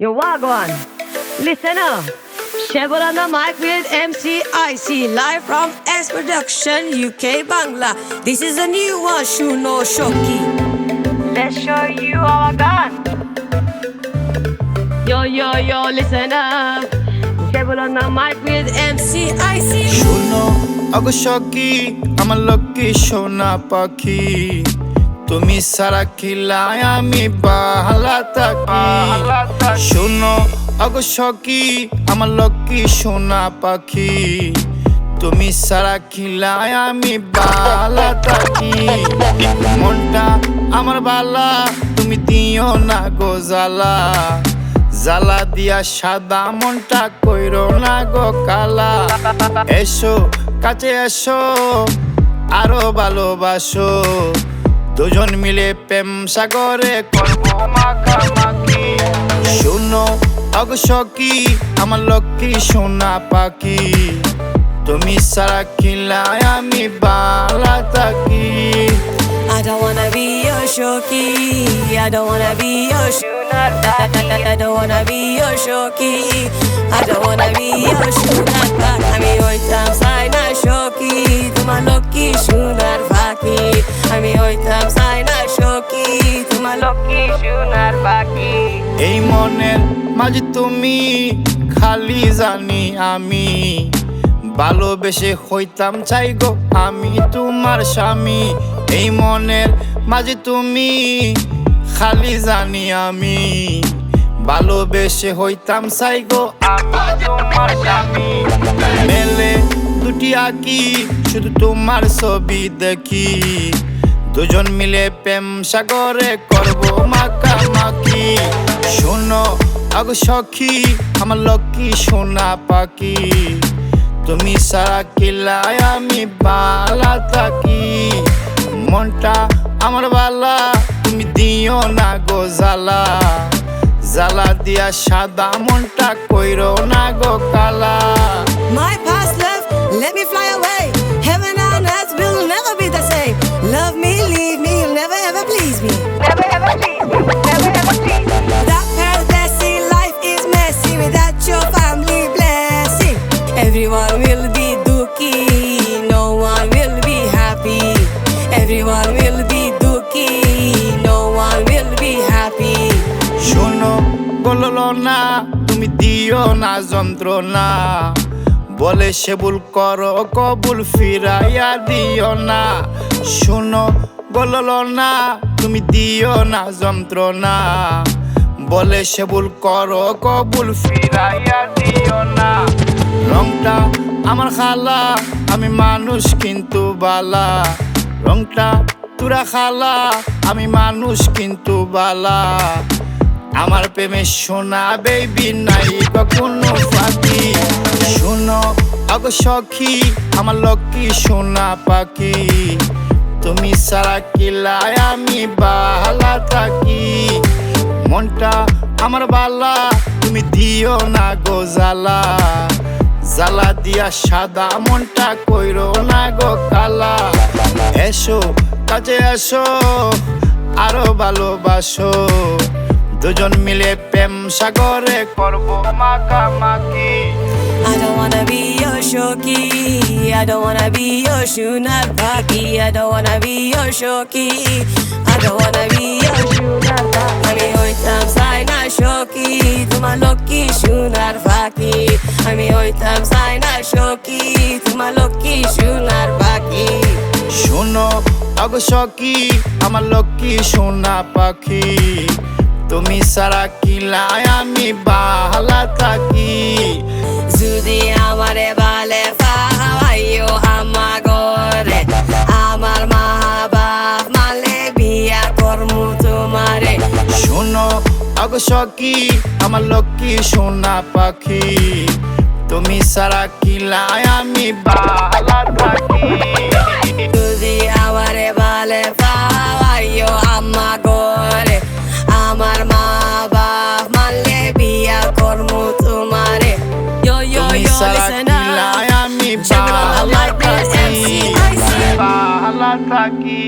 Yo, Wagwan. Listen up. Shevel on the mic with MCIC, live from S Production, UK, Bangla. This is a new one, Shuno Shoki. Let's show you our gun. Yo, yo, yo, listen up. Shevel on the mic with MCIC. শোনো অগসকি আমার লক্ষ্মী সোনা পাখি তুমি সারা খিলায় আমি বাহালা থাকি। শোনো অগসকি আমার লক্ষ্মী সোনা পাখি। তুমি সারা খিলায় আমি বালা থাকি। মনটা আমার বালা তুমি দিও না গো জ্বালা। জ্বালা দিয়া সাদা মনটা কইর না গো কালা। এসো কাছে এসো আরও ভালোবাসো। দুজন মিলে প্রেম সাগরে করব মাখামাখি শুনো অগসকি আমার লক্ষ্মী সোনা পাখি তুমি সারা খিলায় আমি বালা থাকি I don't wanna be your shoki. I don't wanna be your shunar I don't wanna be your shoki. I don't wanna be your shunar আমি হইতাম সাইনা shoki. তোমার লক্ষ্মী সোনার পাখি হইতাম সাইনা shoki. তোমার লক্ষ্মী সোনার পাখি। এই মনের মাঝে তুমি, খালি জানি আমি। ভালোবেসে হইতাম চাই গো আমি তোমার স্বামী। এই মনের মাঝে তুমি, খালি জানি আমি। ভালোবেসে হইতাম চাই গো তোমার স্বামী। মেলে দুটি আঁকি, শুধু তোমার ছবি দেখি। দুজন মিলে প্রেম সাগরে করব করব মাখামাখি। শোনো আগো সখী, আমার লক্ষ্মী সোনা পাখি। তুমি সারা কিলায় আমি বালা থাকি। মনটা আমার বালা, তুমি দিও না গো জ্বালা। জ্বালা দিয়া সাদা মনটা কইরো না গো কালা. Everyone will be dookie, no one will be happy. শোনো বলল না তুমি দিও না যন্ত্রণা। বলে সেবুল করো কবুল ফিরাইয়া দিও না। শোনো বলল না তুমি দিও না যন্ত্রণা। বলে সেবুল করো কবুল ফিরাইয়া দিও না। রংটা আমার খালা আমি মানুষ কিন্তু বালা। রংটা তুরা খালা, আমি মানুষ কিন্তু বালা। আমার প্রেমে সোনা বেবি নাই কখনো ফাঁকি। শোনো আগ সখী, আমার লক্ষ্মী সোনা পাখি। তুমি সারা কিলায় আমি বালা থাকি। মনটা আমার বালা, তুমি দিও না গো জ্বালা দিয়া সাদা মনটা কইরো না গো কালা এসো কাছে এসো আরও ভালোবাসো দুজন মিলে প্রেম সাগরে করব মাখামাখি I don't wanna be your shoki. I don't wanna be your shunar paki. I don't wanna be your shoki. I don't wanna be your shunar paki. আমি হইতাম সাইনা shoki. তোমার লক্ষ্মী সোনার পাখি আমি হইতাম সাইনা shoki. তোমার লক্ষ্মী সোনার পাখি। শোনো অগসকি আমার লক্ষ্মী সোনা পাখি। তুমি সারা কিলায় আমি বাহালা থাকি। যদি আমারে বালে পাইও আমা গরে আমার মা বাপ মালে বিয়া করমু তোমারে। শোনো অগসকি আমার লক্ষ্মী সোনা পাখি। তুমি সারা কিলায় আমি বাহালা থাকি? যদি আমারে বালে পাইও আমা গরে আমার মা বাপ মালে বিয়া করমু তোমারে। Yo সারা listen আমি that, থাকি. বাহালা থাকি?